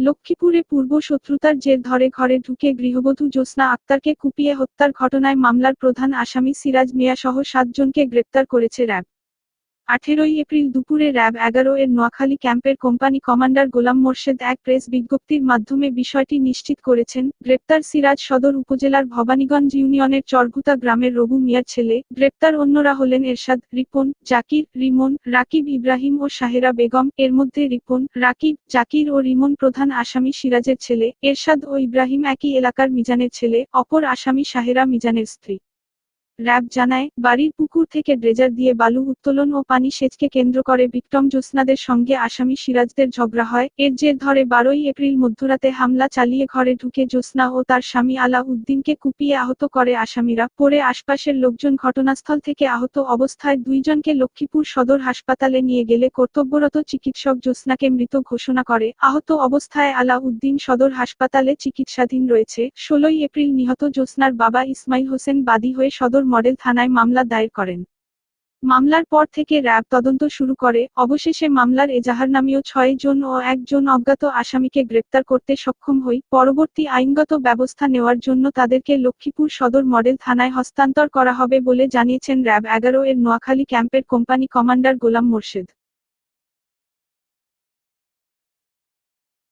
লক্ষ্মীপুরে পূর্ব শত্রুতার জের ধরে ঘরে ঢুকে গৃহবধূ জ্যোৎস্না আক্তারকে কুপিয়ে হত্যার ঘটনায় মামলার প্রধান আসামি সিরাজ মিয়াসহ সাতজনকে গ্রেপ্তার করেছে র্যাব। আঠেরোই এপ্রিল দুপুরে র্যাব এগারো এর নোয়াখালী ক্যাম্পের কোম্পানি কমান্ডার গোলাম মোর্শেদ এক প্রেস বিজ্ঞপ্তির মাধ্যমে বিষয়টি নিশ্চিত করেছেন, গ্রেপ্তার সিরাজ সদর উপজেলার ভবানীগঞ্জ ইউনিয়নের চরগুতা গ্রামের রবু মিয়ার ছেলে, গ্রেপ্তার অন্যরা হলেন এরশাদ, রিপন, জাকির, রিমন, রাকিব ইব্রাহিম ও শাহেরা বেগম, এর মধ্যে রিপন, রাকিব, জাকির ও রিমন প্রধান আসামি সিরাজের ছেলে, এরশাদ ও ইব্রাহিম একই এলাকার মিজানের ছেলে, অপর আসামি শাহেরা মিজানের স্ত্রী। র্যাব জানায়, বাড়ির পুকুর থেকে ড্রেজার দিয়ে বালু উত্তোলন ও পানি সেচকে কেন্দ্র করে বিক্রম জ্যোৎস্নাদের সঙ্গে আসামি সিরাজদের ঝগড়া হয়। এর জের ধরে বারোই এপ্রিল মধ্যরাতে হামলা চালিয়ে ঘরে ঢুকে জ্যোৎস্না ও তার স্বামী আলা উদ্দিনকে কুপিয়ে আহত করে আসামিরা। পরে আশপাশের লোকজন ঘটনাস্থল থেকে আহত অবস্থায় দুইজনকে লক্ষ্মীপুর সদর হাসপাতালে নিয়ে গেলে কর্তব্যরত চিকিৎসক জ্যোৎস্নাকে মৃত ঘোষণা করে। আহত অবস্থায় আলা উদ্দিন সদর হাসপাতালে চিকিৎসাধীন রয়েছে। ষোলোই এপ্রিল নিহত জ্যোৎস্নার বাবা ইসমাইল হোসেন বাদী হয়ে সদর মডেল থানায় মামলা দায়ের করেন। মামলার পর থেকে র্যাব তদন্ত শুরু করে। অবশেষে মামলার এজাহারনামীয় ছয় জন ও একজন অজ্ঞাত আসামিকে গ্রেপ্তার করতে সক্ষম হই। পরবর্তী আইনগত ব্যবস্থা নেওয়ার জন্য তাদেরকে লক্ষ্মীপুর সদর মডেল থানায় হস্তান্তর করা হবে বলে জানিয়েছেন র্যাব এগারো এর নোয়াখালী ক্যাম্পের কোম্পানি কমান্ডার গোলাম মোর্শেদ।